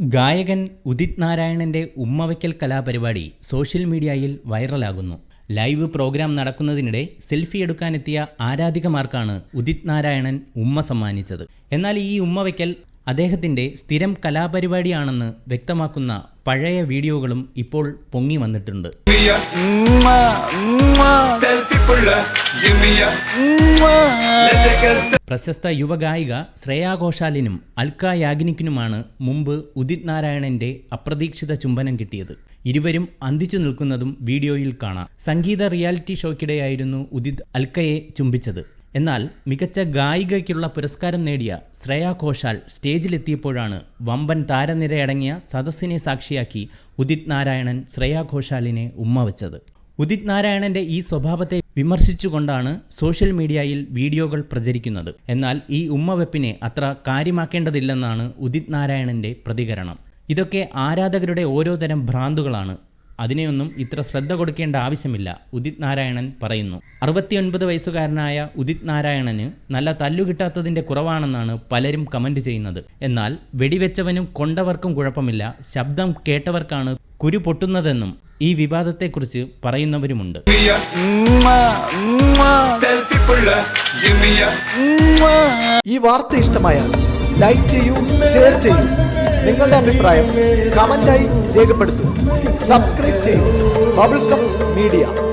ഗായകൻ ഉദിത് നാരായണന്റെ ഉമ്മവയ്ക്കൽ കലാപരിപാടി സോഷ്യൽ മീഡിയയിൽ വൈറലാകുന്നു. ലൈവ് പ്രോഗ്രാം നടക്കുന്നതിനിടെ സെൽഫി എടുക്കാനെത്തിയ ആരാധികമാർക്കാണ് ഉദിത് നാരായണൻ ഉമ്മ സമ്മാനിച്ചത്. എന്നാൽ ഈ ഉമ്മവയ്ക്കൽ അദ്ദേഹത്തിന്റെ സ്ഥിരം കലാപരിപാടിയാണെന്ന് വ്യക്തമാക്കുന്ന പഴയ വീഡിയോകളും ഇപ്പോൾ പൊങ്ങി വന്നിട്ടുണ്ട്. പ്രശസ്ത യുവഗായിക ശ്രേയാ ഘോഷാലിനും അൽക്ക യാഗ്നിക്കിനുമാണ് മുമ്പ് ഉദിത് നാരായണന്റെ അപ്രതീക്ഷിത ചുംബനം കിട്ടിയത്. ഇരുവരും അന്തിച്ചു നിൽക്കുന്നതും വീഡിയോയിൽ കാണാം. സംഗീത റിയാലിറ്റി ഷോയ്ക്കിടെയായിരുന്നു ഉദിത് അൽക്കയെ ചുംബിച്ചത്. എന്നാൽ മികച്ച ഗായികയ്ക്കുള്ള പുരസ്കാരം നേടിയ ശ്രേയാ ഘോഷാൽ സ്റ്റേജിലെത്തിയപ്പോഴാണ് വമ്പൻ താരനിരയടങ്ങിയ സദസ്സിനെ സാക്ഷിയാക്കി ഉദിത് നാരായണൻ ശ്രേയാ ഘോഷാലിനെ ഉമ്മ വച്ചത്. ഉദിത് നാരായണന്റെ ഈ സ്വഭാവത്തെ വിമർശിച്ചുകൊണ്ടാണ് സോഷ്യൽ മീഡിയയിൽ വീഡിയോകൾ പ്രചരിക്കുന്നത്. എന്നാൽ ഈ ഉമ്മവെപ്പിനെ അത്ര കാര്യമാക്കേണ്ടതില്ലെന്നാണ് ഉദിത് നാരായണന്റെ പ്രതികരണം. ഇതൊക്കെ ആരാധകരുടെ ഓരോ തരം ഭ്രാന്തുകളാണ്. അതിനെയൊന്നും ഇത്ര ശ്രദ്ധ കൊടുക്കേണ്ട ആവശ്യമില്ല ഉദിത് നാരായണൻ പറയുന്നു. അറുപത്തിയൊൻപത് വയസ്സുകാരനായ ഉദിത് നാരായണന് നല്ല തല്ലു കിട്ടാത്തതിന്റെ കുറവാണെന്നാണ് പലരും കമന്റ് ചെയ്യുന്നത്. എന്നാൽ വെടിവെച്ചവനും കൊണ്ടവർക്കും കുഴപ്പമില്ല ശബ്ദം കേട്ടവർക്കാണ് കുരു പൊട്ടുന്നതെന്നും ഈ വിവാദത്തെക്കുറിച്ച് പറയുന്നവരുമുണ്ട്. ഈ വാർത്ത ഇഷ്ടമായാൽ ലൈക്ക് ചെയ്യൂ ഷെയർ ചെയ്യൂ. നിങ്ങളുടെ അഭിപ്രായം കമന്റായി രേഖപ്പെടുത്തൂ. സബ്സ്ക്രൈബ് ചെയ്യൂ. Bubble cup media.